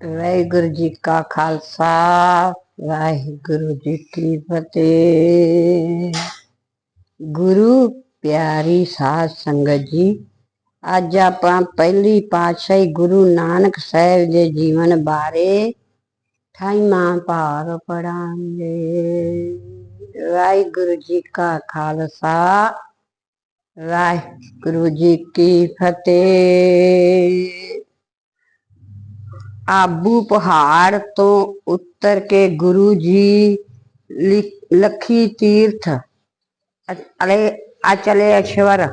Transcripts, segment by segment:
ਵਾਹਿਗੁਰੂ ਜੀ ਕਾ ਖਾਲਸਾ, ਵਾਹਿਗੁਰੂ ਜੀ ਕੀ ਫਤਿਹ। ਗੁਰੂ ਪਿਆਰੀ ਸਾਧ ਸੰਗਤ ਜੀ, ਅੱਜ ਆਪਾਂ ਪਹਿਲੀ ਪਾਤਸ਼ਾਹੀ ਗੁਰੂ ਨਾਨਕ ਸਾਹਿਬ ਦੇ ਜੀਵਨ ਬਾਰੇ ਠਾਈਮਾਂ ਭਾਗ ਪੜਾਂਗੇ ਵਾਹਿਗੁਰੂ ਜੀ ਕਾ ਖਾਲਸਾ, ਵਾਹਿਗੁਰੂ ਜੀ ਕੀ ਫਤਿਹ। ਆਬੂ ਪਹਾੜ ਤੋਂ ਉੱਤਰ ਕੇ ਗੁਰੂ ਜੀ ਲਿ- ਤੀਰਥ ਅਲੇ ਅਚਲੇਸ਼ਵਰ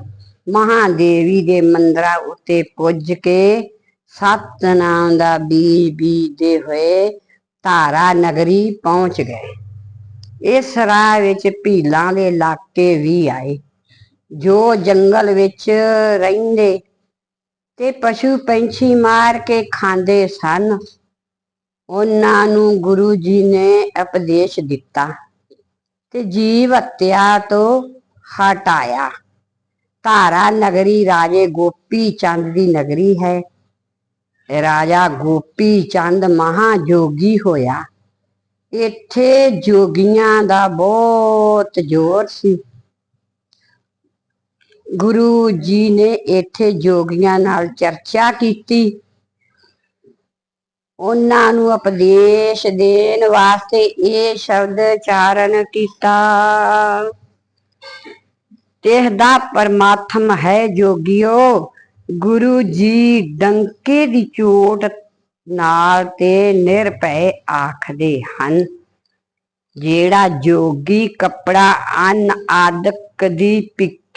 ਮਹਾਦੇਵੀ ਦੇ ਮੰਦਰਾਂ ਉੱਤੇ ਪੁੱਜ ਕੇ ਸਤਨਾਮ ਦਾ ਬੀਜ ਬੀਜਦੇ ਹੋਏ ਧਾਰਾ ਨਗਰੀ ਪਹੁੰਚ ਗਏ। ਇਸ ਰਾਹ ਵਿੱਚ ਭੀਲਾਂ ਦੇ ਇਲਾਕੇ ਵੀ ਆਏ, ਜੋ ਜੰਗਲ ਵਿੱਚ ਰਹਿੰਦੇ ਤੇ ਪਸ਼ੂ ਪੰਛੀ ਮਾਰ ਕੇ ਖਾਂਦੇ ਸਨ। ਉਹਨਾਂ ਨੂੰ ਗੁਰੂ ਜੀ ਨੇ ਉਪਦੇਸ਼ ਦਿੱਤਾ ਤੇ ਜੀਵ ਹੱਤਿਆ ਤੋਂ ਹਟਾਇਆ। ਧਾਰਾ ਨਗਰੀ ਰਾਜੇ ਗੋਪੀ ਚੰਦ ਦੀ ਨਗਰੀ ਹੈ। ਰਾਜਾ ਗੋਪੀ ਚੰਦ ਮਹਾ ਜੋਗੀ ਹੋਇਆ। ਇੱਥੇ ਜੋਗੀਆਂ ਦਾ ਬਹੁਤ ਜ਼ੋਰ ਸੀ। ਗੁਰੂ ਜੀ ਨੇ ਇੱਥੇ ਜੋਗੀਆਂ ਨਾਲ ਚਰਚਾ ਕੀਤੀ। ਉਹਨਾਂ ਨੂੰ ਉਪਦੇਸ਼ ਦੇਣ ਵਾਸਤੇ ਇਹ ਸ਼ਬਦ ਚਾਰਨ ਕੀਤਾ। ਤੇਹਦਾ ਪਰਮਾਤਮ ਹੈ ਜੋਗਿਓ, ਗੁਰੂ ਜੀ ਡੰਕੇ ਦੀ ਚੋਟ ਨਾਲ ਤੇ ਨਿਰਭੈ ਆਖਦੇ ਹਨ। ਜਿਹੜਾ ਜੋਗੀ ਕਪੜਾ ਅੰਨ ਆਦਿਕ ਦੀ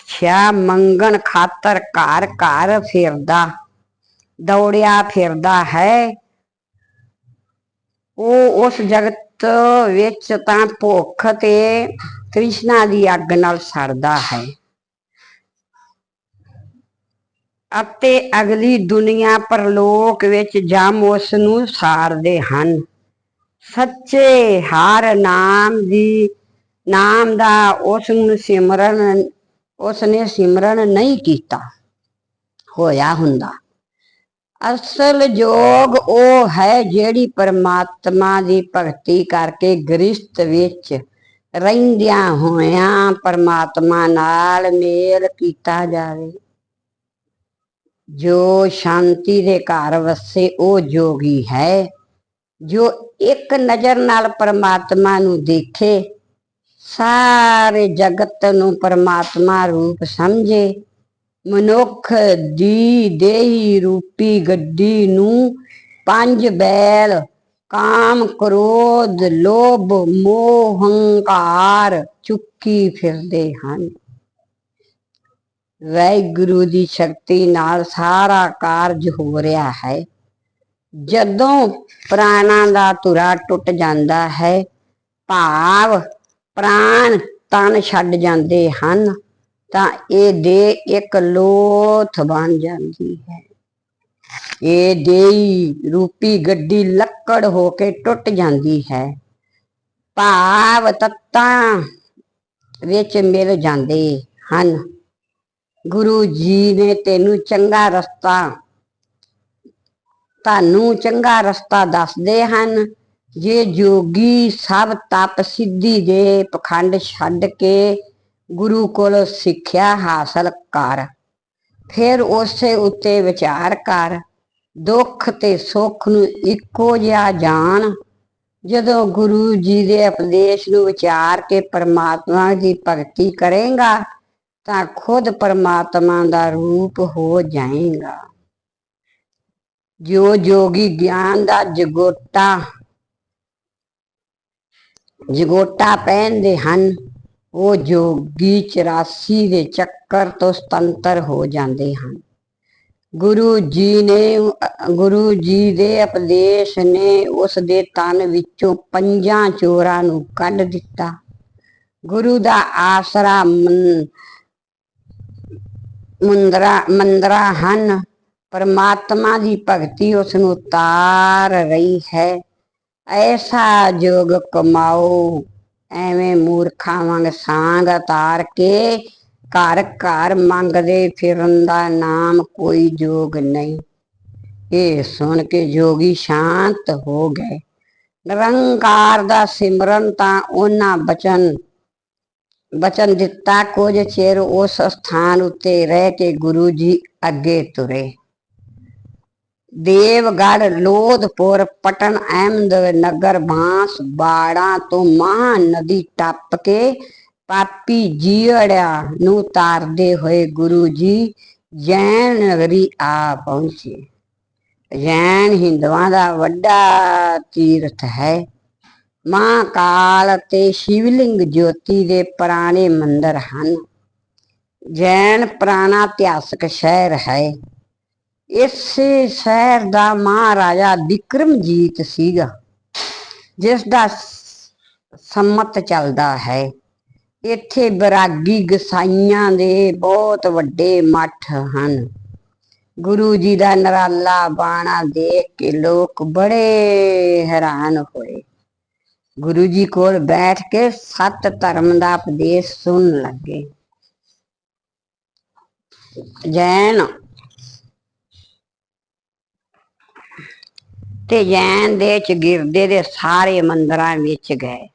ਭਿਖਿਆ ਮੰਗਣ ਖਾਤਰ ਘਰ ਘਰ ਫਿਰਦਾ, ਦੌੜਿਆ ਫਿਰਦਾ ਹੈ। ਉਹ ਉਸ ਜਗਤ ਵਿੱਚ ਤਾਂ ਭੁੱਖ ਤੇ ਤ੍ਰਿਸ਼ਨਾ ਦੀ ਅੱਗ ਨਾਲ ਸੜਦਾ ਹੈ। ਅਤੇ ਅਗਲੀ ਦੁਨੀਆ ਪਰਲੋਕ ਵਿੱਚ ਜਮ ਉਸ ਨੂੰ ਸਾੜਦੇ ਹਨ। ਸੱਚੇ ਹਰ ਨਾਮ ਦੀ, ਨਾਮ ਦਾ ਉਸ ਨੂੰ ਸਿਮਰਨ ਉਸ ਨੇ ਸਿਮਰਨ ਨਹੀਂ ਕੀਤਾ। ਹੋਇਆ ਹੁੰਦਾ। ਅਸਲ ਜੋਗ ਉਹ ਹੈ ਜਿਹੜੀ ਪਰਮਾਤਮਾ ਦੀ ਭਗਤੀ ਕਰਕੇ ਗ੍ਰਸਤ ਵਿੱਚ ਰਹਿੰਦਿਆਂ ਹੋਇਆਂ ਪਰਮਾਤਮਾ ਨਾਲ ਮੇਲ ਕੀਤਾ ਜਾਵੇ। ਜੋ ਸ਼ਾਂਤੀ ਦੇ ਘਰ ਵਸੇ ਉਹ ਜੋਗੀ ਹੈ। ਜੋ ਇੱਕ ਨਜ਼ਰ ਨਾਲ ਪਰਮਾਤਮਾ ਨੂੰ ਦੇਖੇ ਸਾਰੇ ਜਗਤ ਨੂੰ ਪਰਮਾਤਮਾ ਰੂਪ ਸਮਝੇ। ਮਨੁੱਖ ਦੀ ਦੇਹੀ ਰੂਪੀ ਗੱਡੀ ਨੂੰ ਪੰਜ ਬੈਲ, ਕਾਮ, ਕ੍ਰੋਧ, ਲੋਭ, ਮੋਹ, ਹੰਕਾਰ ਚੁੱਕੀ ਫਿਰਦੇ ਹਨ। ਵਾਹਿਗੁਰੂ ਦੀ ਸ਼ਕਤੀ ਨਾਲ ਸਾਰਾ ਕਾਰਜ ਹੋ ਰਿਹਾ ਹੈ। ਜਦੋਂ ਪ੍ਰਾਣਾਂ ਦਾ ਧੁਰਾ ਟੁੱਟ ਜਾਂਦਾ ਹੈ, ਭਾਵ ਪ੍ਰਾਣ ਤਨ ਛੱਡ ਜਾਂਦੇ ਹਨ, ਤਾਂ ਇਹ ਦੇ ਇੱਕ ਲੋਥ ਬਣ ਜਾਂਦੀ ਹੈ। ਇਹ ਦੇਈ ਰੂਪੀ ਗੱਡੀ ਲੱਕੜ ਹੋ ਕੇ ਟੁੱਟ ਜਾਂਦੀ ਹੈ। ਭਾਵ ਤੱਤਾਂ ਵਿੱਚ ਮਿਲ ਜਾਂਦੇ ਹਨ। ਗੁਰੂ ਜੀ ਨੇ ਤੈਨੂੰ ਚੰਗਾ ਰਸਤਾ, ਤੁਹਾਨੂੰ ਚੰਗਾ ਰਸਤਾ ਦੱਸਦੇ ਹਨ। ਜੇ ਜੋਗੀ ਸਭ ਤਪ ਸਿੱਧੀ ਦੇ ਪਖੰਡ ਛੱਡ ਕੇ ਗੁਰੂ ਕੋਲ ਸਿੱਖਿਆ ਹਾਸਲ ਕਰ, ਫਿਰ ਉਸੇ ਉੱਤੇ ਵਿਚਾਰ ਕਰ, ਦੁੱਖ ਤੇ ਸੁੱਖ ਨੂੰ ਇੱਕੋ ਜਿਹਾ ਜਾਣ। ਜਦੋਂ ਗੁਰੂ ਜੀ ਦੇ ਉਪਦੇਸ਼ ਨੂੰ ਵਿਚਾਰ ਕੇ ਪਰਮਾਤਮਾ ਦੀ ਭਗਤੀ ਕਰੇਗਾ, ਤਾਂ ਖੁਦ ਪਰਮਾਤਮਾ ਦਾ ਰੂਪ ਹੋ ਜਾਏਗਾ। ਜੋ ਜੋਗੀ ਗਿਆਨ ਦਾ ਜਗੋਟਾ ਜਗੋਟਾ ਪਹਿਨਦੇ ਹਨ, ਉਹ ਜੋਗੀ 84 ਦੇ ਚੱਕਰ ਤੋਂ ਸੁਤੰਤਰ ਹੋ ਜਾਂਦੇ ਹਨ। ਗੁਰੂ ਜੀ ਨੇ, ਗੁਰੂ ਜੀ ਦੇ ਉਪਦੇਸ਼ ਨੇ ਉਸ ਦੇ ਤਨ ਵਿੱਚੋਂ ਪੰਜਾਂ ਚੋਰਾਂ ਨੂੰ ਕੱਢ ਦਿੱਤਾ। ਗੁਰੂ ਦਾ ਆਸਰਾ ਮਨ- ਮੁੰਦਰਾ, ਮੰਦਰਾ ਹਨ। ਪਰਮਾਤਮਾ ਦੀ ਭਗਤੀ ਉਸ ਨੂੰ ਤਾਰ ਰਹੀ ਹੈ। ਐਸਾ ਜੋਗ ਕਮਾਓ, ਐਵੇਂ ਮੂਰਖਾਂ ਵਾਂਗ ਸਾਂਗ ਤਾਰ ਕੇ ਘਰ ਘਰ ਮੰਗਦੇ ਫਿਰਨ ਦਾ ਨਾਮ ਕੋਈ ਜੋਗ ਨਹੀਂ। ਇਹ ਸੁਣ ਕੇ ਜੋਗੀ ਸ਼ਾਂਤ ਹੋ ਗਏ। ਨਿਰੰਕਾਰ ਦਾ ਸਿਮਰਨ ਤਾਂ ਉਹਨਾਂ ਬਚਨ ਬਚਨ ਦਿੱਤਾ। ਕੁਝ ਚਿਰ ਉਸ ਸਥਾਨ ਉੱਤੇ ਰਹਿ ਕੇ ਗੁਰੂ ਜੀ ਅੱਗੇ ਤੁਰੇ। ਦੇਵਗੜ ਲੋਧਪੁਰ, ਪਟਨ, ਅਹਿਮਦ ਨਗਰ, ਬਾਂਸ, ਬਾੜਾਂ ਤੋਂ ਮਹਾ ਨਦੀ ਟੱਪ ਕੇ ਪਾਪੀ ਜੀੜਿਆ ਨੂੰ ਤਾਰਦੇ ਹੋਏ ਗੁਰੂ ਜੀ ਜੈਨ ਨਗਰੀ ਆ ਪਹੁੰਚੇ। ਜੈਨ ਹਿੰਦੂਆਂ ਦਾ ਵੱਡਾ ਤੀਰਥ ਹੈ। ਮਾਂ ਕਾਲ ਤੇ ਸ਼ਿਵਲਿੰਗ ਜੋਤੀ ਦੇ ਪੁਰਾਣੇ ਮੰਦਰ ਹਨ। ਜੈਨ ਪੁਰਾਣਾ ਇਤਿਹਾਸਕ ਸ਼ਹਿਰ ਹੈ। ਇਸੇ ਸ਼ਹਿਰ ਦਾ ਮਹਾਰਾਜਾ ਵਿਕਰਮਜੀਤ ਸੀਗਾ ਜਿਸ ਦਾ ਸੰਮਤ ਚੱਲਦਾ ਹੈ। ਇੱਥੇ ਬਰਾਗੀ ਗਸਾਈਆਂ ਦੇ ਬਹੁਤ ਵੱਡੇ ਮੱਠ ਹਨ। ਗੁਰੂ ਜੀ ਦਾ ਨਰਾਲਾ ਬਾਣਾ ਦੇਖ ਕੇ ਲੋਕ ਬੜੇ ਹੈਰਾਨ ਹੋਏ। ਗੁਰੂ ਜੀ ਕੋਲ ਬੈਠ ਕੇ ਸੱਤ ਧਰਮ ਦਾ ਉਪਦੇਸ਼ ਸੁਣਨ ਲੱਗੇ। ਜੈਨ ਤੇ ਜੈਨ ਦੇ ਚਗਿਰਦੇ ਦੇ ਸਾਰੇ ਮੰਦਰਾਂ ਵਿੱਚ ਗਏ।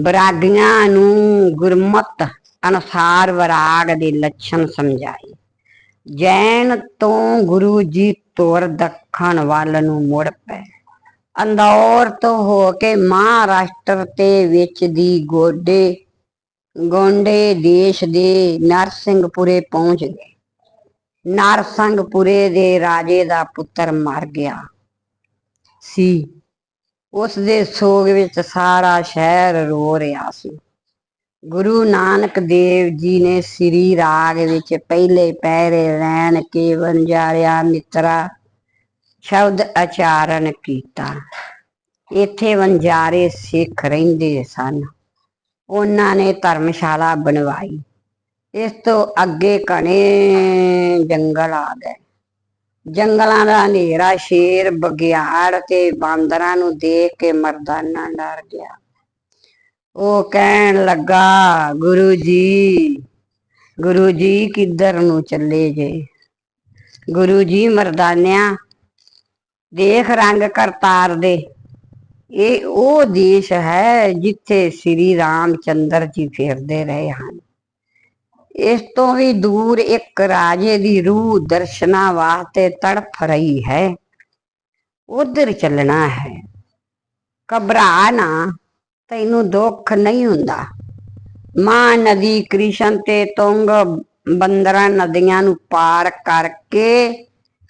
ਬਰਾਗੀਆਂ ਨੂੰ ਗੁਰਮਤ ਅਨੁਸਾਰ ਵਿਰਾਗ ਦੇ ਲੱਛਣ ਸਮਝਾਏ। ਜੈਨ ਤੋਂ ਗੁਰੂ ਜੀ ਤੁਰ ਦੱਖਣ ਵੱਲ ਨੂੰ ਮੁੜ ਪਏ। ਅੰਦੌਰ ਤੋਂ ਹੋ ਕੇ ਮਹਾਰਾਸ਼ਟਰ ਤੇ ਵਿੱਚ ਦੀ ਗੋਡੇ, ਗੋਂਡੇ ਦੇਸ਼ ਦੇ ਨਰਸਿੰਘਪੁਰੇ ਪਹੁੰਚ ਗਏ। ਨਰਸਿੰਘਪੁਰੇ ਦੇ ਰਾਜੇ ਦਾ ਪੁੱਤਰ ਮਰ ਗਿਆ। ਸੀ। ਉਸ ਦੇ ਸੋਗ ਵਿੱਚ ਸਾਰਾ ਸ਼ਹਿਰ ਰੋ ਰਿਹਾ ਸੀ। ਗੁਰੂ ਨਾਨਕ ਦੇਵ ਜੀ ਨੇ ਸ੍ਰੀ ਰਾਗ ਵਿੱਚ ਪਹਿਲੇ ਪਹਿਰੇ ਰਹਿਣ ਕੇ ਵੰਜਾਰਿਆ ਮਿੱਤਰਾ ਸ਼ਬਦ ਆਚਾਰਨ ਕੀਤਾ। ਇੱਥੇ ਵੰਜਾਰੇ ਸਿੱਖ ਰਹਿੰਦੇ ਸਨ। ਉਹਨਾਂ ਨੇ ਧਰਮਸ਼ਾਲਾ ਬਣਵਾਈ। ਇਸ ਤੋਂ ਅੱਗੇ ਘਣੇ ਜੰਗਲ ਆ ਗਏ। ਜੰਗਲਾਂ ਦਾ ਹਨੇਰਾ, ਸ਼ੇਰ ਬਗਿਆੜ ਤੇ ਬਾਂਦਰਾਂ ਨੂੰ ਦੇਖ ਕੇ ਮਰਦਾਨਾ ਡਰ ਗਿਆ। ਉਹ ਕਹਿਣ ਲੱਗਾ, ਗੁਰੂ ਜੀ ਗੁਰੂ ਜੀ ਕਿੱਧਰ ਨੂੰ ਚੱਲੇ ਜੇ? ਗੁਰੂ ਜੀ ਮਰਦਾਨਿਆਂ, ਦੇਖ ਰੰਗ ਕਰਤਾਰ ਦੇ। ਇਹ ਉਹ ਦੇਸ਼ ਹੈ ਜਿੱਥੇ ਸ੍ਰੀ ਰਾਮ ਚੰਦਰ ਜੀ ਫਿਰਦੇ ਰਹੇ ਹਨ। ਇਸ ਤੋਂ ਵੀ ਦੂਰ ਇੱਕ ਰਾਜੇ ਦੀ ਰੂਹ ਦਰਸ਼ਨਾ ਵਾਸਤੇ ਤੜਫ ਰਹੀ ਹੈ। ਉਧਰ ਚੱਲਣਾ ਹੈ। ਘਬਰਾ ਨਾ, ਤੈਨੂੰ ਦੁੱਖ ਨਹੀਂ ਹੁੰਦਾ। ਮਾਂ ਨਦੀ ਕ੍ਰਿਸ਼ਨ ਤੇ ਤੁੰਗ ਬੰਦਰਾ ਨਦੀਆਂ ਨੂੰ ਪਾਰ ਕਰਕੇ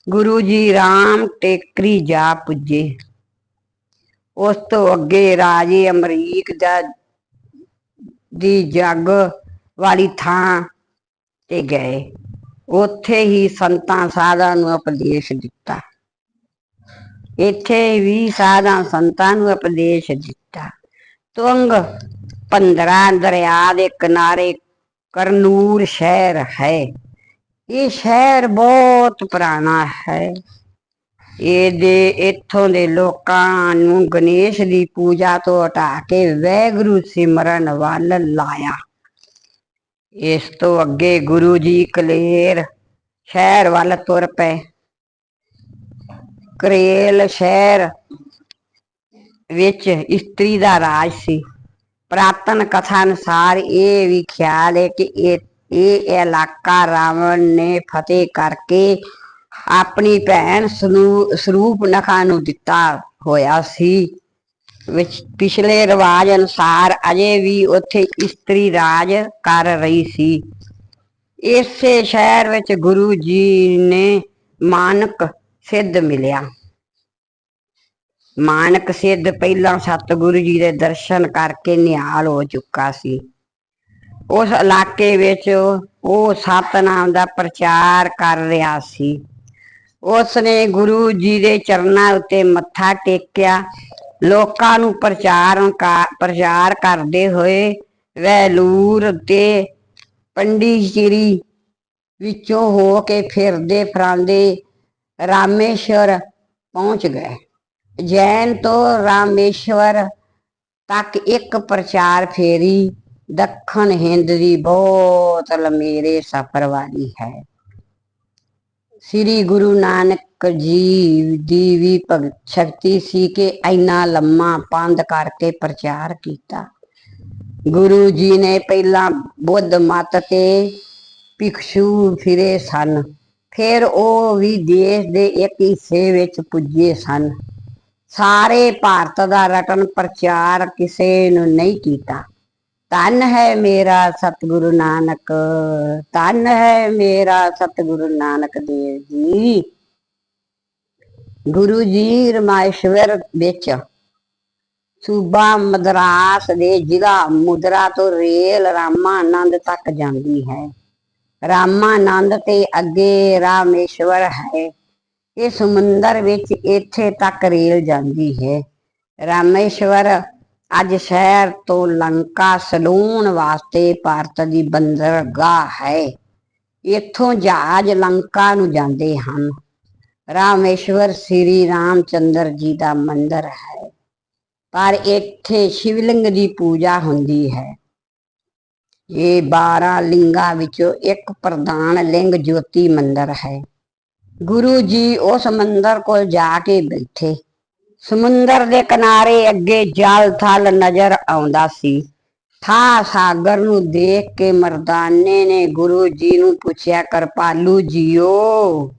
ਗੁਰੂ ਜੀ ਰਾਮ ਟੇਕਰੀ ਜਾ ਪੁੱਜੇ। ਉਸ ਤੋਂ ਅੱਗੇ ਰਾਜੇ ਅਮਰੀਕ ਦਾ, ਦੀ ਜੱਗ ਵਾਲੀ ਥਾਂ ਤੇ ਗਏ। ਉੱਥੇ ਹੀ ਸੰਤਾਂ ਸਾਧਾਂ ਨੂੰ ਉਪਦੇਸ਼ ਦਿੱਤਾ। ਇੱਥੇ ਵੀ ਸਾਧਾਂ ਸੰਤਾਂ ਨੂੰ ਉਪਦੇਸ਼ ਦਿੱਤਾ। ਤੁੰਗ 15 ਦਰਿਆ ਦੇ ਕਿਨਾਰੇ ਕਰਨੂਰ ਸ਼ਹਿਰ ਹੈ। ਇਹ ਸ਼ਹਿਰ ਬਹੁਤ ਪੁਰਾਣਾ ਹੈ। ਇਹਦੇ, ਇੱਥੋਂ ਦੇ ਲੋਕਾਂ ਨੂੰ ਗਣੇਸ਼ ਦੀ ਪੂਜਾ ਤੋਂ ਹਟਾ ਕੇ ਵੈਗੁਰੂ ਸਿਮਰਨ ਵੱਲ ਲਾਇਆ। ਇਸ ਤੋਂ ਅੱਗੇ ਗੁਰੂ ਜੀ ਕਲੇਰ ਸ਼ਹਿਰ ਵੱਲ ਤੁਰ ਪਏ। ਕਰੇਲ ਸ਼ਹਿਰ ਵਿੱਚ ਇਸਤਰੀ ਦਾ ਰਾਜ ਸੀ। ਪ੍ਰਾਤਨ ਕਥਾ ਅਨੁਸਾਰ ਇਹ ਵੀ ਖਿਆਲ ਹੈ ਕਿ ਇਹ ਇਹ ਇਲਾਕਾ ਰਾਵਣ ਨੇ ਫਤਿਹ ਕਰਕੇ ਆਪਣੀ ਭੈਣ ਸਰੂ- ਸਰੂਪ ਨਖਾ ਨੂੰ ਦਿੱਤਾ ਹੋਇਆ ਸੀ। ਵਿੱਚ ਪਿਛਲੇ ਰਿਵਾਜ ਅਨੁਸਾਰ ਅਜੇ ਵੀ ਉੱਥੇ ਇਸਤਰੀ ਰਾਜ ਕਰ ਰਹੀ ਸੀ। ਇਸੇ ਸ਼ਹਿਰ ਵਿੱਚ ਗੁਰੂ ਜੀ ਨੇ ਮਾਨਕ ਸਿੱਧ ਮਿਲਿਆ। ਮਾਨਕ ਸਿੱਧ ਪਹਿਲਾਂ ਸਤਿਗੁਰੂ ਜੀ ਦੇ ਦਰਸ਼ਨ ਕਰਕੇ ਨਿਹਾਲ ਹੋ ਚੁੱਕਾ ਸੀ। ਉਸ ਇਲਾਕੇ ਵਿੱਚ ਉਹ ਸਤਨਾਮ ਦਾ ਪ੍ਰਚਾਰ ਕਰ ਰਿਹਾ ਸੀ। ਉਸ ਨੇ ਗੁਰੂ ਜੀ ਦੇ ਚਰਨਾਂ ਉੱਤੇ ਮੱਥਾ ਟੇਕਿਆ। ਲੋਕਾਂ ਨੂੰ ਪ੍ਰਚਾਰ ਪ੍ਰਚਾਰ ਕਰਦੇ ਹੋਏ ਵੈਲੂਰ ਤੇ ਪੰਡੀਚੇਰੀ ਵਿੱਚੋਂ ਹੋ ਕੇ ਫਿਰਦੇ ਫਰਾਂਦੇ ਰਾਮੇਸ਼ਵਰ ਪਹੁੰਚ ਗਏ। ਜੈਨ ਤੋਂ ਰਾਮੇਸ਼ਵਰ ਤੱਕ ਇੱਕ ਪ੍ਰਚਾਰ ਫੇਰੀ ਦੱਖਣ ਹਿੰਦ ਦੀ ਬਹੁਤ ਲੰਮੇਰੇ ਸਫ਼ਰ ਵਾਲੀ ਹੈ। ਸ੍ਰੀ ਗੁਰੂ ਨਾਨਕ ਜੀ ਦੀ ਵੀ ਭਗਤ ਸ਼ਕਤੀ ਸੀ ਕਿ ਇੰਨਾ ਲੰਮਾ ਪੰਧ ਕਰਕੇ ਪ੍ਰਚਾਰ ਕੀਤਾ। ਗੁਰੂ ਜੀ ਨੇ ਪਹਿਲਾਂ ਬੁੱਧ ਮਤ ਤੇ ਭਿਕਸ਼ੂ ਫਿਰੇ ਸਨ। ਫਿਰ ਉਹ ਵੀ ਦੇਸ਼ ਦੇ ਇੱਕ ਹਿੱਸੇ ਵਿੱਚ ਪੁੱਜੇ ਸਨ। ਸਾਰੇ ਭਾਰਤ ਦਾ ਰਟਨ ਪ੍ਰਚਾਰ ਕਿਸੇ ਨੂੰ ਨਹੀਂ ਕੀਤਾ। ਧੰਨ ਹੈ ਮੇਰਾ ਸਤਿਗੁਰੂ ਨਾਨਕ, ਧੰਨ ਹੈ ਮੇਰਾ ਸਤਿਗੁਰੂ ਨਾਨਕ ਦੇਵ ਜੀ। ਗੁਰੂ ਜੀ ਰਮਾਇਸ਼ਵਰ ਵਿੱਚ ਸੂਬਾ ਮਦਰਾਸ ਦੇ ਜ਼ਿਲ੍ਹਾ ਮੁਦਰਾ ਤੋਂ ਰੇਲ ਰਾਮਾਨੰਦ ਤੱਕ ਜਾਂਦੀ ਹੈ। ਰਾਮਾਨੰਦ ਤੇ ਅੱਗੇ ਰਾਮੇਸ਼ਵਰ ਹੈ। ਇਹ ਸਮੁੰਦਰ ਵਿੱਚ ਇੱਥੇ ਤੱਕ ਰੇਲ ਜਾਂਦੀ ਹੈ। ਰਾਮੇਸ਼ਵਰ ਅੱਜ ਸ਼ਹਿਰ ਤੋਂ ਲੰਕਾ ਸਲੂਣ ਵਾਸਤੇ ਭਾਰਤ ਦੀ ਬੰਦਰਗਾਹ ਹੈ। ਇੱਥੋਂ ਜਹਾਜ਼ ਲੰਕਾ ਨੂੰ ਜਾਂਦੇ ਹਨ। ਰਾਮੇਸ਼ਵਰ ਸ੍ਰੀ ਰਾਮਚੰਦਰ ਜੀ ਦਾ ਮੰਦਿਰ ਹੈ। ਪਰ ਇੱਥੇ ਸ਼ਿਵਲਿੰਗ ਦੀ ਪੂਜਾ ਹੁੰਦੀ ਹੈ। ਇਹ 12 ਲਿੰਗਾਂ ਵਿੱਚੋਂ ਇੱਕ ਪ੍ਰਧਾਨ ਲਿੰਗ ਜੋਤੀ ਮੰਦਿਰ ਹੈ। ਗੁਰੂ ਜੀ ਉਸ ਮੰਦਿਰ ਕੋਲ ਜਾ ਕੇ ਬੈਠੇ। ਸਮੁੰਦਰ ਦੇ ਕਿਨਾਰੇ ਅੱਗੇ ਜਲ ਥਲ ਨਜ਼ਰ ਆਉਂਦਾ ਸੀ। ਥਾ ਸਾਗਰ ਨੂੰ ਦੇਖ ਕੇ ਮਰਦਾਨੇ ਨੇ ਗੁਰੂ ਜੀ ਨੂੰ ਪੁੱਛਿਆ, ਕਰਪਾਲੂ ਜੀਓ,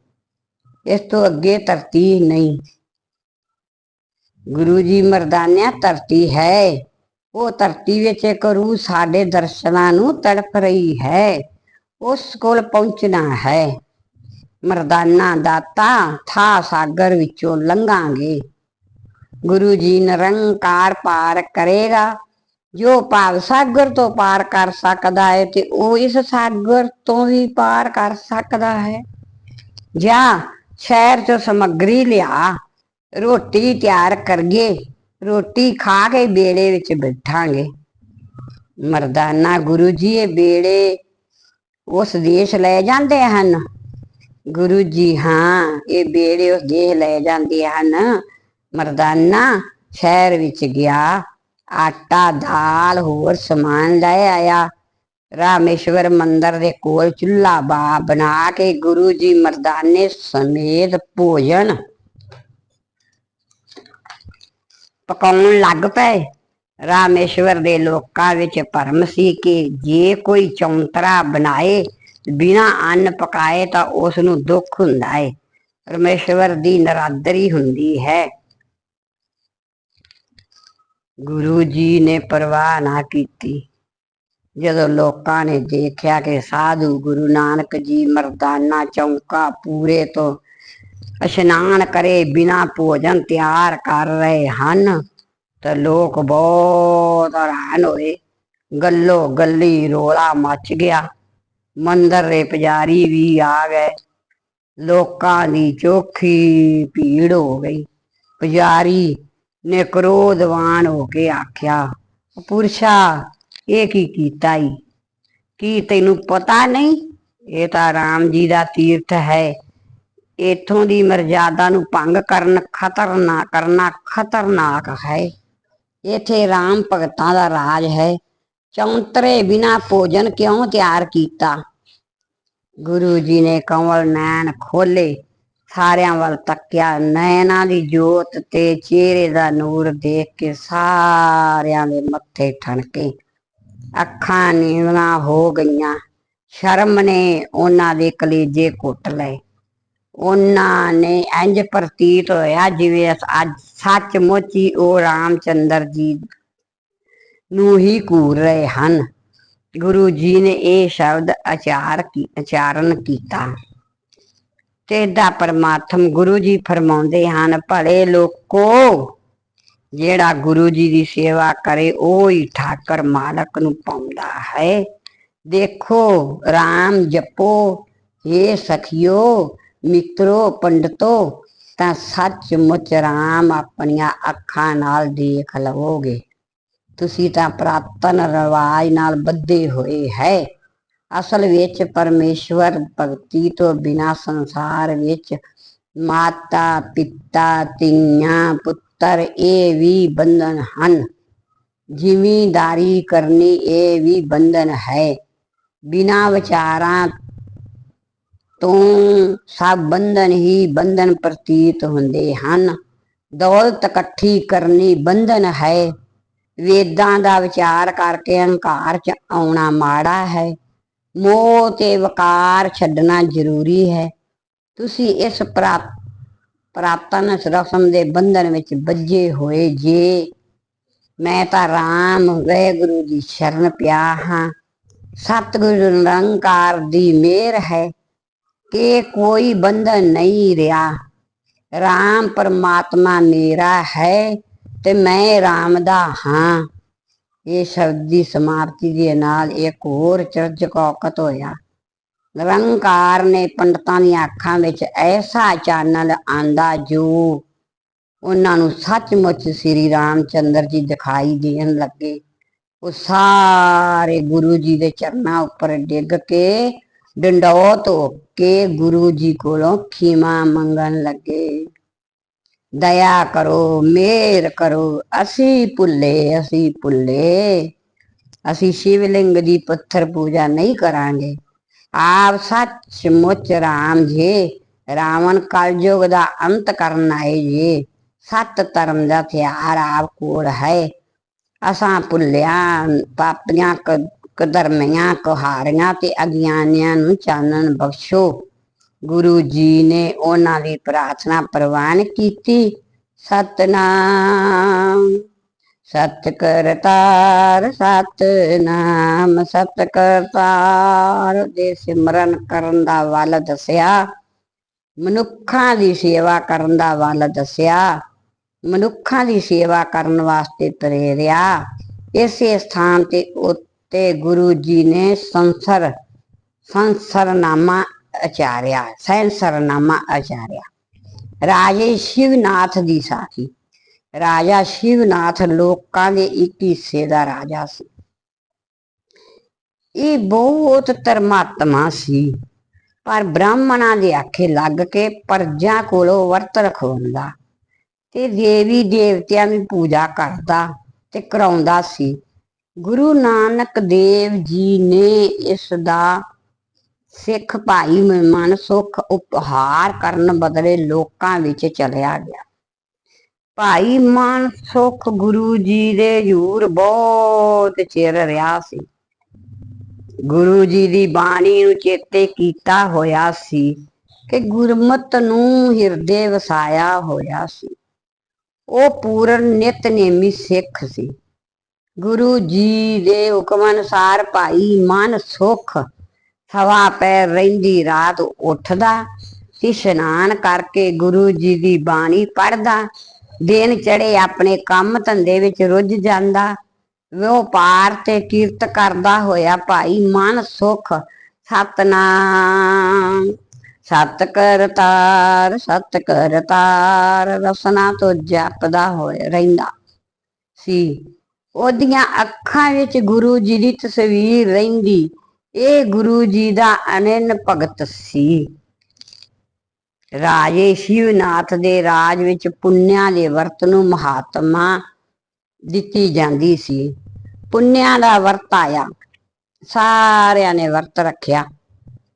ਇਸ ਤੋਂ ਅੱਗੇ ਧਰਤੀ ਨਹੀਂ। ਗੁਰੂ ਜੀ ਮਰਦਾਨਿਆ, ਧਰਤੀ ਹੈ। ਉਹ ਧਰਤੀ ਵਿੱਚ ਇੱਕ ਰੂਹ ਸਾਡੇ ਦਰਸ਼ਨਾਂ ਨੂੰ ਤੜਪ ਰਹੀ ਹੈ। ਉਸ ਕੋਲ ਪਹੁੰਚਣਾ ਹੈ। ਮਰਦਾਨਾ ਦਾਤਾ ਥਾ ਸਾਗਰ ਵਿੱਚੋਂ ਲੰਘਾਂਗੇ। ਗੁਰੂ ਜੀ ਨਿਰੰਕਾਰ ਪਾਰ ਕਰੇਗਾ, ਜੋ ਭਾਵ ਸਾਗਰ ਤੋਂ ਪਾਰ ਕਰ ਸਕਦਾ ਹੈ ਤੇ ਉਹ ਇਸ ਸਾਗਰ ਤੋਂ ਵੀ ਪਾਰ ਕਰ ਸਕਦਾ ਹੈ। ਜਾਂ ਸ਼ਹਿਰ ਚੋਂ ਸਮੱਗਰੀ ਲਿਆ, ਰੋਟੀ ਤਿਆਰ ਕਰਗੇ, ਰੋਟੀ ਖਾ ਕੇ ਬੇੜੇ ਵਿੱਚ ਬੈਠਾਂਗੇ। ਮਰਦਾਨਾ ਗੁਰੂ ਜੀ ਇਹ ਬੇੜੇ ਉਸ ਦੇਸ਼ ਲੈ ਜਾਂਦੇ ਹਨ। ਗੁਰੂ ਜੀ ਹਾਂ, ਇਹ ਬੇੜੇ ਉਸ ਦੇਸ਼ ਲੈ ਜਾਂਦੇ ਹਨ। ਮਰਦਾਨਾ, ਸ਼ਹਿਰ ਵਿੱਚ ਗਿਆ, ਆਟਾ, ਦਾਲ ਹੋਰ ਸਮਾਨ ਲੈ ਆਇਆ। ਰਾਮੇਸ਼ਵਰ ਮੰਦਰ ਦੇ ਕੋਲ ਚੁੱਲ੍ਹਾ ਬਾ ਬਣਾ ਕੇ ਗੁਰੂ ਜੀ ਮਰਦਾਨੇ ਸਮੇਤ ਭੋਜਨ ਪਕਾਉਣ ਲੱਗ ਪਏ। ਰਾਮੇਸ਼ਵਰ ਦੇ ਲੋਕਾਂ ਵਿੱਚ ਭਰਮ ਸੀ ਕਿ ਜੇ ਕੋਈ ਚੌਂਤਰਾ ਬਣਾਏ, ਬਿਨਾ ਅੰਨ ਪਕਾਏ ਤਾਂ ਉਸ ਨੂੰ ਦੁੱਖ ਹੁੰਦਾ ਹੈ ਰਮੇਸ਼ਵਰ ਦੀ ਨਰਾਦਰੀ ਹੁੰਦੀ ਹੈ। ਗੁਰੂ ਜੀ ਨੇ ਪਰਵਾਹ ਨਾ ਕੀਤੀ। ਜਦੋਂ ਲੋਕਾਂ ਨੇ ਦੇਖਿਆ ਕਿ ਸਾਧੂ ਗੁਰੂ ਨਾਨਕ ਜੀ ਮਰਦਾਨਾ ਚੌਂਕਾ ਪੂਰੇ ਤੋਂ ਇਸ਼ਨਾਨ ਕਰੇ, ਬਿਨਾ ਭੋਜਨ ਤਿਆਰ ਕਰ ਰਹੇ ਹਨ, ਤਾਂ ਲੋਕ ਬਹੁਤ ਹੈਰਾਨ ਹੋਏ। ਗੱਲੋ ਗੱਲੀ ਰੋਲਾ ਮੱਚ ਗਿਆ। ਮੰਦਰ ਦੇ ਪੁਜਾਰੀ ਵੀ ਆ ਗਏ। ਲੋਕਾਂ ਦੀ ਚੋਖੀ ਭੀੜ ਹੋ ਗਈ। ਪੁਜਾਰੀ ਨੇ ਕ੍ਰੋਧਵਾਨ ਹੋ ਕੇ ਆਖਿਆ, ਪੁਰਸ਼ਾ, ਇਹ ਕੀ ਕੀਤਾ ਈ? ਕੀ ਤੈਨੂੰ ਪਤਾ ਨਹੀਂ? ਇਹ ਤਾਂ ਰਾਮ ਜੀ ਦਾ ਤੀਰਥ ਹੈ। ਇਥੋਂ ਦੀ ਮਰਜ਼ਾਦਾ ਨੂੰ ਭੰਗ ਕਰਨ ਖਤਰਨਾਕ, ਕਰਨਾ ਖਤਰਨਾਕ ਹੈ। ਇਥੇ ਰਾਮ ਭਗਤਾਂ ਦਾ ਰਾਜ ਹੈ। ਚੌਂਤਰੇ ਬਿਨਾ ਭੋਜਨ ਕਿਉਂ ਤਿਆਰ ਕੀਤਾ? ਗੁਰੂ ਜੀ ਨੇ ਕਮਲ ਨੈਣ ਖੋਲੇ ਸਾਰਿਆਂ ਵੱਲ ਤੱਕਿਆ। ਨੈਣਾ ਦੀ ਜੋਤ ਤੇ ਚਿਹਰੇ ਦਾ ਨੂਰ ਦੇਖ ਕੇ ਸਾਰਿਆਂ ਦੇ ਮੱਥੇ ਠਣਕੇ। ਅੱਖਾਂ ਨੀਵੀਆਂ ਹੋ ਗਈਆਂ। ਸ਼ਰਮ ਨੇ ਉਹਨਾਂ ਦੇ ਕਲੇਜੇ ਕੁੱਟ ਲਏ। ਉਹਨਾਂ ਨੇ ਇੰਜ ਪ੍ਰਤੀਤ ਹੋਇਆ ਜਿਵੇਂ ਅੱਜ ਸੱਚਮੁੱਚ ਹੀ ਉਹ ਰਾਮਚੰਦਰ ਜੀ ਨੂੰ ਹੀ ਘੂਰ ਰਹੇ ਹਨ। ਗੁਰੂ ਜੀ ਨੇ ਇਹ ਸ਼ਬਦ ਅਚਾਰ ਕੀ ਉਚਾਰਨ ਕੀਤਾ। ਤੇ ਦਾ ਪਰਮਾਤਮ ਗੁਰੂ ਜੀ ਫਰਮਾਉਂਦੇ ਹਨ, ਭਲੇ ਲੋਕੋ, ਜਿਹੜਾ ਗੁਰੂ ਜੀ ਦੀ ਸੇਵਾ ਕਰੇ, ਉਹ ਹੀ ਠਾਕਰ ਮਾਲਕ ਨੂੰ ਪਾਉਂਦਾ ਹੈ। ਦੇਖੋ RAM ਜਪੋ ਇਹ ਸਖਿਓ, ਮਿੱਤਰੋ, ਪੰਡਤੋ, ਤਾਂ ਸੱਚਮੁੱਚ RAM ਆਪਣੀਆਂ ਅੱਖਾਂ ਨਾਲ ਦੇਖ ਲਵੋਗੇ। ਤੁਸੀਂ ਤਾਂ ਪ੍ਰਾਤਨ ਰਿਵਾਜ ਨਾਲ ਬੱਧੇ ਹੋਏ ਹੈ। ਅਸਲ ਵਿੱਚ ਪਰਮੇਸ਼ਵਰ ਭਗਤੀ ਤੋਂ ਬਿਨਾ ਸੰਸਾਰ ਵਿੱਚ ਮਾਤਾ, ਪਿਤਾ, ਧੀਆਂ, ਪੁੱਤਰ ਇਹ ਵੀ ਬੰਧਨ ਹਨ। ਜ਼ਿਮੀਂਦਾਰੀ ਕਰਨੀ ਇਹ ਵੀ ਬੰਧਨ ਹੈ। ਬਿਨਾ ਵਿਚਾਰਾਂ ਤੋਂ ਸਭ ਬੰਧਨ ਹੀ ਬੰਧਨ ਪ੍ਰਤੀਤ ਹੁੰਦੇ ਹਨ। ਦੌਲਤ ਇਕੱਠੀ ਕਰਨੀ ਬੰਧਨ ਹੈ। ਵੇਦਾਂ ਦਾ ਵਿਚਾਰ ਕਰਕੇ ਹੰਕਾਰ ਚ ਆਉਣਾ ਮਾੜਾ ਹੈ। ਮੋਹ ਤੇ ਵਕਾਰ ਛੱਡਣਾ ਜ਼ਰੂਰੀ ਹੈ। ਤੁਸੀਂ ਇਸ ਪ੍ਰਾਪਤਨ ਰਸਮ ਦੇ ਬੰਧਨ ਵਿੱਚ ਵੱਜੇ ਹੋਏ ਜੇ, ਮੈਂ ਤਾਂ ਰਾਮ ਵਾਹਿਗੁਰੂ ਦੀ ਸ਼ਰਨ ਪਿਆ ਹਾਂ। ਸਤਿਗੁਰੂ ਨਿਰੰਕਾਰ ਦੀ ਮਿਹਰ ਹੈ ਕਿ ਕੋਈ ਬੰਧਨ ਨਹੀਂ ਰਿਹਾ। ਰਾਮ ਪਰਮਾਤਮਾ ਮੇਰਾ ਹੈ ਤੇ ਮੈਂ ਰਾਮ ਦਾ ਹਾਂ। ਇਹ ਸ਼ਬਦ ਦੀ ਸਮਾਪਤੀ ਦੇ ਨਾਲ ਇੱਕ ਹੋਰ ਚਰਜ ਕੌਕਤ ਹੋਇਆ। ਨਿਰੰਕਾਰ ਨੇ ਪੰਡਤਾਂ ਦੀਆਂ ਅੱਖਾਂ ਵਿੱਚ ਐਸਾ ਚਾਨਣ ਆਂਦਾ ਜੋ ਉਹਨਾਂ ਨੂੰ ਸੱਚਮੁੱਚ ਸ੍ਰੀ ਰਾਮ ਚੰਦਰ ਜੀ ਦਿਖਾਈ ਦੇਣ ਲੱਗੇ। ਉਹ ਸਾਰੇ ਗੁਰੂ ਜੀ ਦੇ ਚਰਨਾਂ ਉੱਪਰ ਡਿੱਗ ਕੇ ਡੰਡੌਤ ਹੋ ਕੇ ਗੁਰੂ ਜੀ ਕੋਲੋਂ ਖੀਮਾ ਮੰਗਣ ਲੱਗੇ। ਦਇਆ ਕਰੋ ਮੇਰ ਕਰੋ, ਅਸੀਂ ਭੁੱਲੇ ਅਸੀਂ ਭੁੱਲੇ। ਅਸੀਂ ਸ਼ਿਵਲਿੰਗ ਦੀ ਪੱਥਰ ਪੂਜਾ ਨਹੀਂ ਕਰਾਂਗੇ। ਆਪ ਸੱਚਮੁੱਚ ਰਾਮ ਜੀ, ਰਾਵਣ ਕਲਯੁਗ ਦਾ ਅੰਤ ਕਰਨ ਆਏ ਜੀ। ਸੱਤ ਧਰਮ ਦਾ ਹਥਿਆਰ ਆਪ ਕੋਲ ਹੈ। ਅਸਾਂ ਭੁੱਲਿਆ, ਪਾਪੀਆਂ ਕ- ਕਧਰਮੀਆਂ ਤੇ ਅਗਿਆਨਿਆਂ ਨੂੰ ਚਾਨਣ ਬਖਸ਼ੋ। ਗੁਰੂ ਜੀ ਨੇ ਉਹਨਾਂ ਦੀ ਪ੍ਰਾਰਥਨਾ ਪ੍ਰਵਾਨ ਕੀਤੀ। ਸਤਨਾਮ ਸਤ ਕਰਤਾਰ ਸਤਨਾਮ ਸਤ ਕਰਤਾਰ ਦੇ ਸਿਮਰਨ ਕਰਨ ਦਾ ਵੱਲ ਦੱਸਿਆ। ਮਨੁੱਖਾਂ ਦੀ ਸੇਵਾ ਕਰਨ ਦਾ ਵੱਲ ਦੱਸਿਆ। ਮਨੁੱਖਾਂ ਦੀ ਸੇਵਾ ਕਰਨ ਵਾਸਤੇ ਪ੍ਰੇਰਿਆ। ਇਸੇ ਸਥਾਨ ਤੇ ਉੱਤੇ ਗੁਰੂ ਜੀ ਨੇ ਸੰਸਰ, ਸੰਸਰਨਾਮਾ ਆਚਾਰਿਆ ਸੈਂਸਰਨਾਮਾ ਆਚਾਰਿਆ ਰਾਜੇ ਸ਼ਿਵਨਾਥ ਦੀ ਸਾਥੀ ਰਾਜਾ ਸ਼ਿਵਨਾਥ ਲੋਕਾਂ ਦੇ ਇੱਕ ਹਿੱਸੇ ਦਾ ਰਾਜਾ ਸੀ। ਇਹ ਬਹੁਤ ਧਰਮਾਤਮਾ ਸੀ। ਪਰ ਬ੍ਰਾਹਮਣਾਂ ਦੇ ਆਖੇ ਲੱਗ ਕੇ ਪਰਜਾ ਕੋਲੋਂ ਵਰਤ ਰਖਵਾਉਂਦਾ ਤੇ ਦੇਵੀ ਦੇਵਤਿਆਂ ਦੀ ਪੂਜਾ ਕਰਦਾ ਤੇ ਕਰਾਉਂਦਾ ਸੀ। ਗੁਰੂ ਨਾਨਕ ਦੇਵ ਜੀ ਨੇ ਇਸ ਦਾ ਸਿੱਖ ਭਾਈ ਮਨ ਸੁਖ ਉਪਹਾਰ ਕਰਨ ਬਦਲੇ ਲੋਕਾਂ ਵਿੱਚ ਚਲਿਆ ਗਿਆ। ਭਾਈ ਮਨ ਸੁਖ ਗੁਰੂ ਜੀ ਦੇ ਹਜ਼ੂਰ ਬਹੁਤ ਚਿਰ ਰਿਹਾ ਸੀ। ਗੁਰੂ ਜੀ ਦੀ ਬਾਣੀ ਨੂੰ ਚੇਤੇ ਕੀਤਾ ਹੋਇਆ ਸੀ ਕਿ ਗੁਰਮਤ ਨੂੰ ਹਿਰਦੇ ਵਸਾਇਆ ਹੋਇਆ ਸੀ। ਉਹ ਪੂਰਨ ਨਿਤਨੇਮੀ ਸਿੱਖ ਸੀ। ਗੁਰੂ ਜੀ ਦੇ ਹੁਕਮ ਅਨੁਸਾਰ ਭਾਈ ਮਨ ਸੁਖ ਹਵਾ ਪੈ ਰਹਿੰਦੀ ਰਾਤ ਉੱਠਦਾ ਤੇ ਇਸ਼ਨਾਨ ਕਰਕੇ ਗੁਰੂ ਜੀ ਦੀ ਬਾਣੀ ਪੜ੍ਹਦਾ, ਦਿਨ ਚੜੇ ਆਪਣੇ ਕੰਮ ਧੰਦੇ ਵਿੱਚ ਰੁੱਝ ਜਾਂਦਾ ਵਪਾਰ ਤੇ ਕੀਰਤ ਕਰਦਾ ਹੋਇਆ ਭਾਈ ਮਨ ਸੁਖ, ਸਤਨਾਮ। ਸਤ ਕਰਤਾਰ ਸਤ ਕਰਤਾਰ ਰਸਨਾ ਤੋਂ ਜਪਦਾ ਹੋਇਆ ਰਹਿੰਦਾ। ਸੀ। ਉਹਦੀਆਂ ਅੱਖਾਂ ਵਿੱਚ ਗੁਰੂ ਜੀ ਦੀ ਤਸਵੀਰ ਰਹਿੰਦੀ। ਇਹ ਗੁਰੂ ਜੀ ਦਾ ਅਨੰਨ ਭਗਤ ਸੀ। ਰਾਜੇ ਸ਼ਿਵਨਾਥ ਦੇ ਰਾਜ ਵਿੱਚ ਪੁੰਨਿਆਂ ਦੇ ਵਰਤ ਨੂੰ ਮਹਾਤਮਾ ਦਿੱਤੀ ਜਾਂਦੀ ਸੀ। ਪੁੰਨਿਆਂ ਦਾ ਵਰਤ ਆਇਆ। ਸਾਰਿਆਂ ਨੇ ਵਰਤ ਰੱਖਿਆ।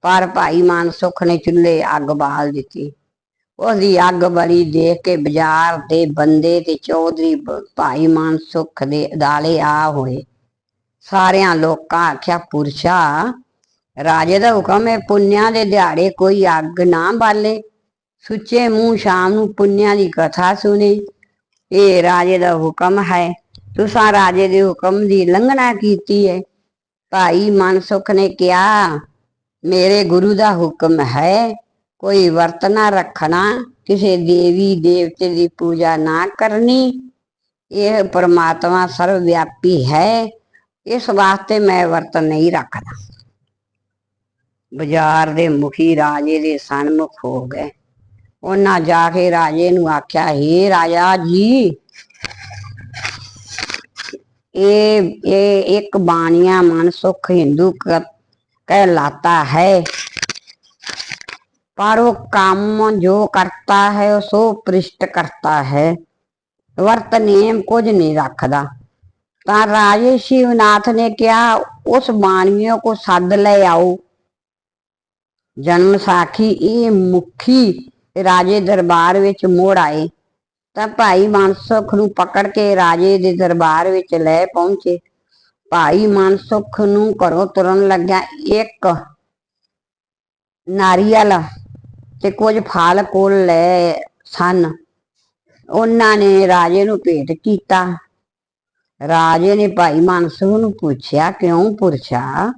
ਪਰ ਭਾਈ ਮਾਨ ਸੁਖ ਨੇ ਚੁੱਲ੍ਹੇ ਅੱਗ ਬਾਲ ਦਿੱਤੀ। ਉਹਦੀ ਅੱਗ ਬੜੀ ਦੇਖ ਕੇ ਬਾਜ਼ਾਰ ਦੇ ਬੰਦੇ ਤੇ ਚੌਧਰੀ ਭਾਈ ਮਾਨ ਸੁਖ ਦੇ ਅਦਾਲੇ ਆ ਹੋਏ। ਸਾਰਿਆਂ ਲੋਕਾਂ ਆਖਿਆ, ਪੁਰਸ਼ਾ, ਰਾਜੇ ਦਾ ਹੁਕਮ ਹੈ ਪੁੰਨਿਆਂ ਦੇ ਦਿਹਾੜੇ ਕੋਈ ਅੱਗ ਨਾ ਬਾਲੇ। ਸੁੱਚੇ ਮੂੰਹ ਸ਼ਾਮ ਨੂੰ ਪੁੰਨਿਆਂ ਦੀ ਕਥਾ ਸੁਣੇ। ਇਹ ਰਾਜੇ ਦਾ ਹੁਕਮ ਹੈ। ਤੁਸਾਂ ਰਾਜੇ ਦੇ ਹੁਕਮ ਦੀ ਲੰਘਣਾ ਕੀਤੀ ਹੈ। ਭਾਈ ਮਨਸੁਖ ਨੇ ਕਿਹਾ, ਮੇਰੇ ਗੁਰੂ ਦਾ ਹੁਕਮ ਹੈ, ਕੋਈ ਵਰਤ ਨਾ ਰੱਖਣਾ, ਕਿਸੇ ਦੇਵੀ ਦੇਵਤੇ ਦੀ ਪੂਜਾ ਨਾ ਕਰਨੀ। ਇਹ ਪਰਮਾਤਮਾ ਸਰਵ ਵਿਆਪੀ ਹੈ। ਇਸ ਵਾਸਤੇ ਮੈਂ ਵਰਤ ਨਹੀਂ ਰੱਖਦਾ ਬਾਜ਼ਾਰ ਦੇ ਮੁਖੀ ਰਾਜੇ ਦੇ ਸਨਮੁਖ ਹੋ ਗਏ ਉਹਨਾਂ ਜਾ ਕੇ ਰਾਜੇ ਨੂੰ ਆਖਿਆ हे ਰਾਜਾ ਜੀ ਇਹ ਇਹ ਇੱਕ ਬਾਣੀਆ ਮਨਸੁਖ ਹਿੰਦੂ ਕ- कहलाता है पर वो काम जो करता है वो सो पृष्ठ करता है ਵਰਤ ਨੇਮ ਕੁਝ ਨਹੀਂ ਰੱਖਦਾ ਤਾਂ ਰਾਜੇ ਸ਼ਿਵਨਾਥ ਨੇ ਕਿਹਾ, ਉਸ ਬਾਣੀਓ ਕੋ ਸੱਦ ਲੈ ਆਓ। ਜਨਮ ਸਾਖੀ ਇਹ ਮੁਖੀ ਰਾਜੇ ਦਰਬਾਰ ਵਿੱਚ ਮੋੜ ਆਏ। ਤਾਂ ਭਾਈ ਮਨਸੁਖ ਨੂੰ ਪਕੜ ਕੇ ਰਾਜੇ ਦੇ ਦਰਬਾਰ ਵਿੱਚ ਲੈ ਪਹੁੰਚੇ। ਭਾਈ ਮਨਸੁਖ ਨੂੰ ਘਰੋਂ ਤੁਰਨ ਲੱਗਿਆ ਇੱਕ ਨਾਰੀਅਲ ਤੇ ਕੁਝ ਫਲ ਕੋਲ ਲੈ ਸਨ। ਉਹਨਾਂ ਨੇ ਰਾਜੇ ਨੂੰ ਭੇਟ ਕੀਤਾ। ਰਾਜੇ ਨੇ ਭਾਈ ਮਨਸੂਖ ਨੂੰ ਪੁੱਛਿਆ, ਕਿਉਂ ਪੁਰਸ਼ਾ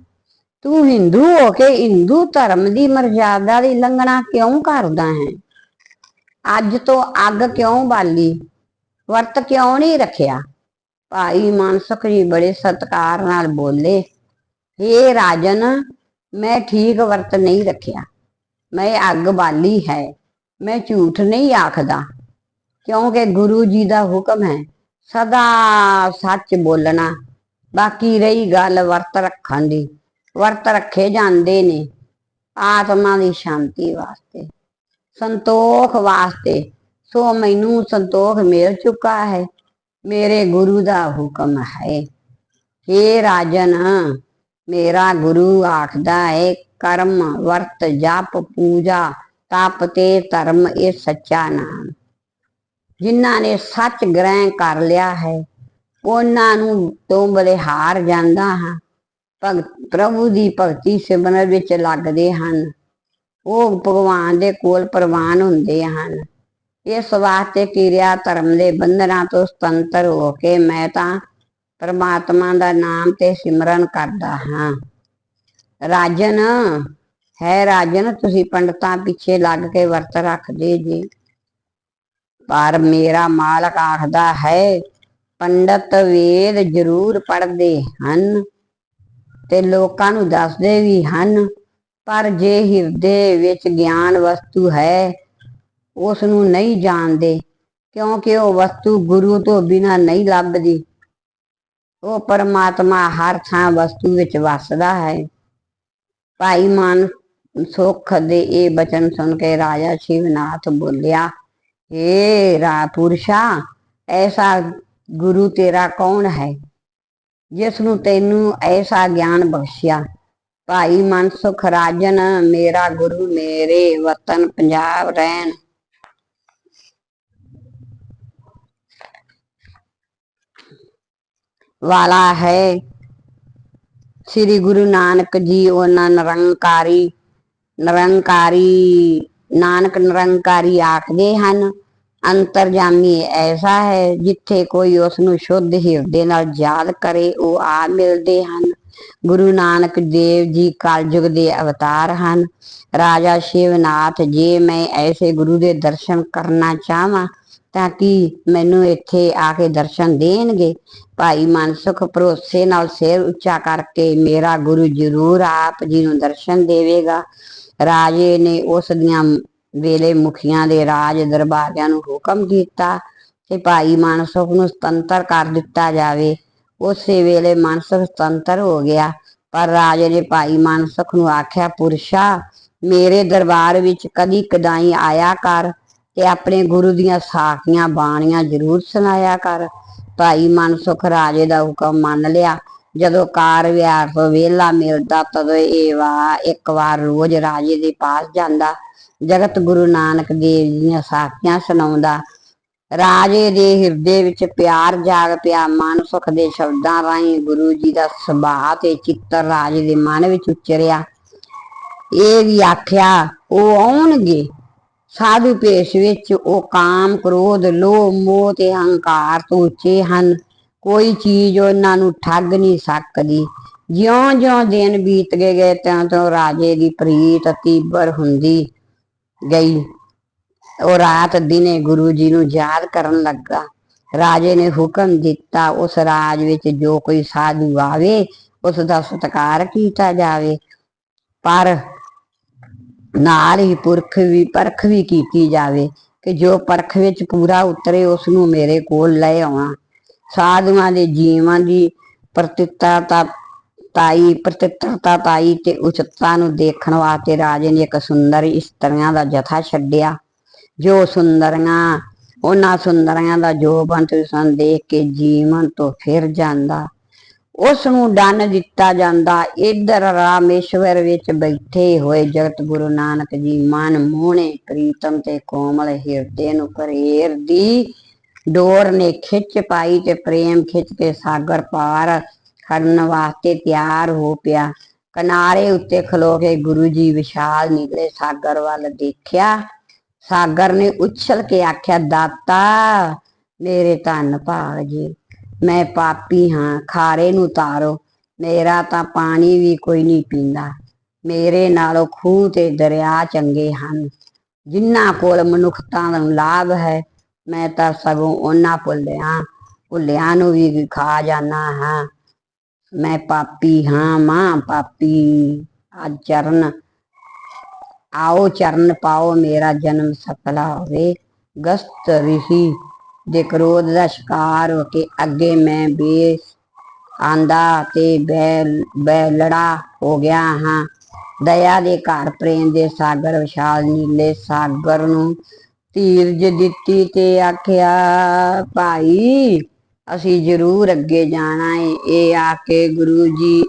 ਤੂੰ ਹਿੰਦੂ ਹੋ ਕੇ ਹਿੰਦੂ ਧਰਮ ਦੀ ਮਰਜ਼ਾਦਾ ਦੀ ਲੰਘਣਾ ਕਿਉਂ ਕਰਦਾ ਹੈ? ਅੱਜ ਤੋਂ ਅੱਗ ਕਿਉਂ ਬਾਲੀ? ਵਰਤ ਕਿਉਂ ਨਹੀਂ ਰੱਖਿਆ? ਭਾਈ ਮਾਨਸਕ ਜੀ ਬੜੇ ਸਤਕਾਰ ਨਾਲ ਬੋਲੇ हे ਰਾਜਨ, ਮੈਂ ਠੀਕ ਵਰਤ ਨਹੀਂ ਰੱਖਿਆ। ਮੈਂ ਅੱਗ ਬਾਲੀ ਹੈ। ਮੈਂ ਝੂਠ ਨਹੀਂ ਆਖਦਾ, ਕਿਉਂਕਿ ਗੁਰੂ ਜੀ ਦਾ ਹੁਕਮ ਹੈ ਸਦਾ ਸੱਚ ਬੋਲਣਾ। ਬਾਕੀ ਰਹੀ ਗੱਲ ਵਰਤ ਰੱਖਣ ਦੀ। ਵਰਤ ਰੱਖੇ ਜਾਂਦੇ ਨੇ ਆਤਮਾ ਦੀ ਸ਼ਾਂਤੀ ਵਾਸਤੇ। ਸੰਤੋਖ ਵਾਸਤੇ। ਸੋ ਮੈਨੂੰ ਸੰਤੋਖ ਮਿਲ ਚੁੱਕਾ ਹੈ। ਮੇਰੇ ਗੁਰੂ ਦਾ ਹੁਕਮ ਹੈ। हे ਰਾਜਨ, ਮੇਰਾ ਗੁਰੂ ਆਖਦਾ ਹੈ ਕਰਮ, ਵਰਤ, ਜਪ, ਪੂਜਾ, ਤਪ ਤੇ ਧਰਮ ਇਹ ਸੱਚਾ ਨਾਮ ਜਿਨ੍ਹਾਂ ਨੇ ਸੱਚ ਗ੍ਰਹਿਣ ਕਰ ਲਿਆ ਹੈ, ਉਹਨਾਂ ਨੂੰ ਤੋਂ ਬਲਿਹਾਰ ਜਾਂਦਾ ਹਾਂ। ਭਗਤ, ਪ੍ਰਭੂ ਦੀ ਭਗਤੀ ਸਿਮਰਨ ਵਿੱਚ ਲੱਗਦੇ ਹਨ। ਉਹ ਭਗਵਾਨ ਦੇ ਕੋਲ ਪ੍ਰਵਾਨ ਹੁੰਦੇ ਹਨ। ਇਸ ਵਾਸਤੇ ਕਿਰਿਆ ਧਰਮ ਦੇ ਬੰਧਨਾਂ ਤੋਂ ਸੁਤੰਤਰ ਹੋ ਕੇ ਮੈਂ ਤਾਂ ਪਰਮਾਤਮਾ ਦਾ ਨਾਮ ਤੇ ਸਿਮਰਨ ਕਰਦਾ ਹਾਂ। ਰਾਜਨ, ਹੈ ਰਾਜਨ, ਤੁਸੀਂ ਪੰਡਤਾਂ ਪਿੱਛੇ ਲੱਗ ਕੇ ਵਰਤ ਰੱਖਦੇ ਜੀ। ਪਰ ਮੇਰਾ ਮਾਲਕ ਆਖਦਾ ਹੈ, ਪੰਡਤ ਵੇਦ ਜ਼ਰੂਰ ਪੜ੍ਹਦੇ ਹਨ ਤੇ ਲੋਕਾਂ ਨੂੰ ਦੱਸਦੇ ਵੀ ਹਨ, ਪਰ ਜੇ ਹਿਰਦੇ ਵਿੱਚ ਗਿਆਨ ਵਸਤੂ ਹੈ ਉਸ ਨੂੰ ਨਹੀਂ ਜਾਣਦੇ, ਕਿਉਂਕਿ ਉਹ ਵਸਤੂ ਗੁਰੂ ਤੋਂ ਬਿਨਾ ਨਹੀਂ ਲੱਭਦੀ। ਉਹ ਪਰਮਾਤਮਾ ਹਰ ਥਾਂ ਵਸਤੂ ਵਿੱਚ ਵਸਦਾ ਹੈ। ਭਾਈ ਮਾਨ ਸੁਖ ਦੇ ਇਹ ਬਚਨ ਸੁਣ ਕੇ ਰਾਜਾ ਸ਼ਿਵਨਾਥ ਬੋਲਿਆ ਏ ਰਾ ਪੁਰਸ਼ਾ ਐਸਾ ਗੁਰੂ ਤੇਰਾ ਕੌਣ ਹੈ ਜਿਸ ਨੂੰ ਤੈਨੂੰ ਐਸਾ ਗਿਆਨ ਬਖਸ਼ਿਆ ਭਾਈ ਮਨਸੁਖ ਰਾਜਨ ਮੇਰਾ ਗੁਰੂ ਮੇਰੇ ਵਤਨ ਪੰਜਾਬ ਰਹਿਣ ਵਾਲਾ ਹੈ ਸ੍ਰੀ ਗੁਰੂ ਨਾਨਕ ਜੀ ਉਹਨਾਂ ਨਿਰੰਕਾਰੀ ਨਿਰੰਕਾਰੀ ਨਾਨਕ ਨਿਰੰਕਾਰੀ ਆਖਦੇ ਹਨ, ਅੰਤਰਜਾਮੀ ਐਸਾ ਹੈ ਜਿੱਥੇ ਕੋਈ ਉਸ ਨੂੰ ਸ਼ੁੱਧ ਹਿਰਦੇ ਨਾਲ ਯਾਦ ਕਰੇ, ਉਹ ਆ ਮਿਲਦੇ ਹਨ। ਗੁਰੂ ਨਾਨਕ ਦੇਵ ਜੀ ਕਲਯੁਗ ਦੇ ਅਵਤਾਰ ਹਨ। ਰਾਜਾ ਸ਼ਿਵਨਾਥ, ਜੇ ਮੈਂ ਐਸੇ ਗੁਰੂ ਦੇ ਦਰਸ਼ਨ ਕਰਨਾ ਚਾਹਾਂ, ਤਾਂ ਕਿ ਮੈਨੂੰ ਇੱਥੇ ਆ ਕੇ ਦਰਸ਼ਨ ਦੇਣਗੇ? ਭਾਈ ਮਨਸੁਖ ਭਰੋਸੇ ਨਾਲ ਸਿਰ ਉੱਚਾ ਕਰਕੇ, ਮੇਰਾ ਗੁਰੂ ਜ਼ਰੂਰ ਆਪ ਜੀ ਨੂੰ ਦਰਸ਼ਨ ਦੇਵੇਗਾ। ਰਾਜੇ ਨੇ ਉਸ ਦੀਆਂ ਵੇਲੇ ਮੁਖੀਆਂ ਦੇ ਰਾਜ ਦਰਬਾਰਿਆਂ ਨੂੰ ਹੁਕਮ ਕੀਤਾ ਕਿ ਭਾਈ ਮਨਸੁਖ ਨੂੰ ਸੁਤੰਤਰ ਕਰ ਦਿੱਤਾ ਜਾਵੇ। ਉਸੇ ਵੇਲੇ ਮਨਸੁਖ ਸੁਤੰਤਰ ਹੋ ਗਿਆ, ਪਰ ਰਾਜੇ ਨੇ ਭਾਈ ਮਨਸੁਖ ਨੂੰ ਆਖਿਆ, ਪੁਰਸ਼ਾ, ਮੇਰੇ ਦਰਬਾਰ ਵਿੱਚ ਕਦੀ ਕਦਾਈ ਆਇਆ ਕਰ ਤੇ ਆਪਣੇ ਗੁਰੂ ਦੀਆਂ ਸਾਖੀਆਂ ਬਾਣੀਆਂ ਜ਼ਰੂਰ ਸੁਣਾਇਆ ਕਰ। ਭਾਈ ਮਨਸੁਖ ਰਾਜੇ ਦਾ ਹੁਕਮ ਮੰਨ ਲਿਆ। ਜਦੋਂ ਕਾਰ ਵਿਹਾਰ ਤੋਂ ਵਿਹਲਾ ਮਿਲਦਾ ਤਦੋਂ ਇਹ ਵਾ ਇੱਕ ਵਾਰ ਰੋਜ਼ ਰਾਜੇ ਦੇ ਪਾਸ ਜਾਂਦਾ। ਜਗਤ ਗੁਰੂ ਨਾਨਕ ਦੇਵ ਜੀ ਦੀਆਂ ਸਾਖੀਆਂ ਸੁਣਾਉਂਦਾ। ਰਾਜੇ ਦੇ ਹਿਰਦੇ ਵਿੱਚ ਪਿਆਰ ਜਾਗ ਪਿਆ। ਮਨ ਸੁਖ ਦੇ ਸ਼ਬਦਾਂ ਰਾਹੀਂ ਗੁਰੂ ਜੀ ਦਾ ਸੁਭਾਅ ਤੇ ਚਿੱਤਰ ਰਾਜੇ ਦੇ ਮਨ ਵਿੱਚ ਉਚਰਿਆ। ਇਹ ਵੀ ਆਖਿਆ, ਉਹ ਆਉਣਗੇ? ਸਾਧੂ ਭੇਸ਼ ਵਿੱਚ ਉਹ ਕਾਮ, ਕ੍ਰੋਧ, ਲੋਭ, ਮੋਹ ਤੇ ਹੰਕਾਰ ਤੋਂ ਉੱਚੇ ਹਨ। ਕੋਈ ਚੀਜ਼ ਉਹਨਾਂ ਨੂੰ ਠੱਗ ਨਹੀਂ ਸਕਦੀ। ਜਿਉਂ-ਜਿਉਂ ਦਿਨ ਬੀਤ ਗਏ ਗਏ ਤਿਉਂ-ਤਿਉਂ ਰਾਜੇ ਦੀ ਪ੍ਰੀਤ ਤੀਬਰ ਹੁੰਦੀ ਗਈ। ਉਹ ਰਾਤ ਦਿਨੇ ਗੁਰੂ ਜੀ ਨੂੰ ਯਾਦ ਕਰਨ ਲੱਗਾ। ਰਾਜੇ ਨੇ ਹੁਕਮ ਦਿੱਤਾ, ਉਸ ਰਾਜ ਵਿੱਚ ਜੋ ਕੋਈ ਸਾਧੂ ਆਵੇ, ਉਸ ਦਾ ਸਤਿਕਾਰ ਕੀਤਾ ਜਾਵੇ। ਪਰ ਨਾਲ ਹੀ ਪੁਰਖ ਵੀ, ਪਰਖ ਵੀ ਕੀਤੀ ਜਾਵੇ ਕਿ ਜੋ ਪਰਖ ਵਿੱਚ ਪੂਰਾ ਉਤਰੇ, ਉਸ ਨੂੰ ਮੇਰੇ ਕੋਲ ਲੈ ਆਉਣਾ ਸਾਧੂਆਂ ਦੇ ਜੀਵਨ ਦੀ ਪ੍ਰਤਿੱਤਤਾ ਤਾਈ ਪ੍ਰਤਿੱਤਤਾ ਤਾਈ ਤੇ ਉਚਤਾ ਨੂੰ ਦੇਖਣ ਵਾਸਤੇ ਰਾਜੇ ਨੇ ਇੱਕ ਸੁੰਦਰ ਇਸਤਰੀਆਂ ਦਾ ਜਥਾ ਛੱਡਿਆ। ਜੋ ਸੁੰਦਰੀਆਂ, ਉਹਨਾਂ ਸੁੰਦਰੀਆਂ ਦਾ ਜੋ ਬੰਤ ਸੰ ਦੇਖ ਕੇ ਜੀਵਨ ਤੋਂ ਫਿਰ ਜਾਂਦਾ। ਉਸ ਨੂੰ ਦੰਨ ਦਿੱਤਾ ਜਾਂਦਾ। ਇਧਰ ਰਾਮੇਸ਼ਵਰ ਵਿੱਚ ਬੈਠੇ ਹੋਏ ਜਗਤ ਗੁਰੂ ਨਾਨਕ ਜੀ ਮਨ ਮੋਹਣੇ, ਪ੍ਰੀਤਮ ਤੇ ਕੋਮਲ ਹਿਰਦੇ ਨੂੰ ਕਰੇਰ ਦੀ ਡੋਰ ਨੇ ਖਿੱਚ ਪਾਈ ਤੇ ਪ੍ਰੇਮ ਖਿੱਚ ਕੇ ਸਾਗਰ ਪਾਰ ਕਰਨ ਵਾਸਤੇ ਤਿਆਰ ਹੋ ਪਿਆ। ਕਿਨਾਰੇ ਉੱਤੇ ਖਲੋ ਕੇ ਗੁਰੂ ਜੀ ਵਿਸ਼ਾਲ ਨੀਲੇ ਸਾਗਰ ਵੱਲ ਦੇਖਿਆ। ਸਾਗਰ ਨੇ ਉਛਲ ਕੇ ਆਖਿਆ, ਦਾਤਾ, ਮੇਰੇ ਧੰਨ ਭਾਗ ਜੀ, ਮੈਂ ਪਾਪੀ ਹਾਂ, ਖਾਰੇ ਨੂੰ ਤਾਰੋ, ਮੇਰਾ ਤਾਂ ਪਾਣੀ ਵੀ ਕੋਈ ਨਹੀਂ ਪੀਂਦਾ। ਮੇਰੇ ਨਾਲੋਂ ਖੂਹ ਤੇ ਦਰਿਆ ਚੰਗੇ ਹਨ। ਜਿਨ੍ਹਾਂ ਕੋਲ ਮਨੁੱਖਤਾ ਨੂੰ ਲਾਭ ਹੈ ਮੈਂ ਤਾਂ ਸਗੋਂ ਉਹਨਾਂ ਭੁੱਲਿਆਂ ਭੁੱਲਿਆਂ ਨੂੰ ਵੀ ਖਾ ਜਾਣਾ ਹਾਂ। ਮੈਂ ਪਾਪੀ ਹਾਂ, ਮਾਂ ਪਾਪੀ ਆ ਚਰਨ, ਆਓ ਚਰਨ ਪਾਓ, ਮੇਰਾ ਜਨਮ ਸਫਲਾ ਹੋਵੇ। ਗਸਤ ਰਿਹੀ ਦੇ ਕ੍ਰੋਧ ਦਾ ਸ਼ਿਕਾਰ ਹੋ ਕੇ ਅੱਗੇ ਮੈਂ ਬੇ ਆਂਦਾ ਤੇ ਬੈ ਬੈਲੜਾ ਹੋ ਗਿਆ ਹਾਂ। ਦਇਆ ਦੇ ਘਰ ਪ੍ਰੇਮ ਦੇ ਸਾਗਰ, ਵਿਸ਼ਾਲ ਨੀਲੇ ਸਾਗਰ ਨੂੰ ਧੀਰਜ ਦਿੱਤੀ ਤੇ ਆਖਿਆ, ਭਾਈ, ਅਸੀਂ ਜ਼ਰੂਰ ਅੱਗੇ ਜਾਣਾ ਏ। ਇਹ ਆ ਕੇ ਗੁਰੂ ਜੀ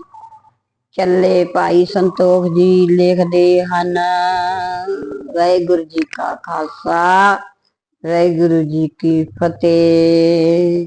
ਚੱਲੇ। ਭਾਈ ਸੰਤੋਖ ਜੀ ਲਿਖਦੇ ਹਨ, ਵਾਹਿਗੁਰੂ ਜੀ ਕਾ ਖਾਲਸਾ, ਵਾਹਿਗੁਰੂ ਜੀ ਕੀ ਫਤਿਹ।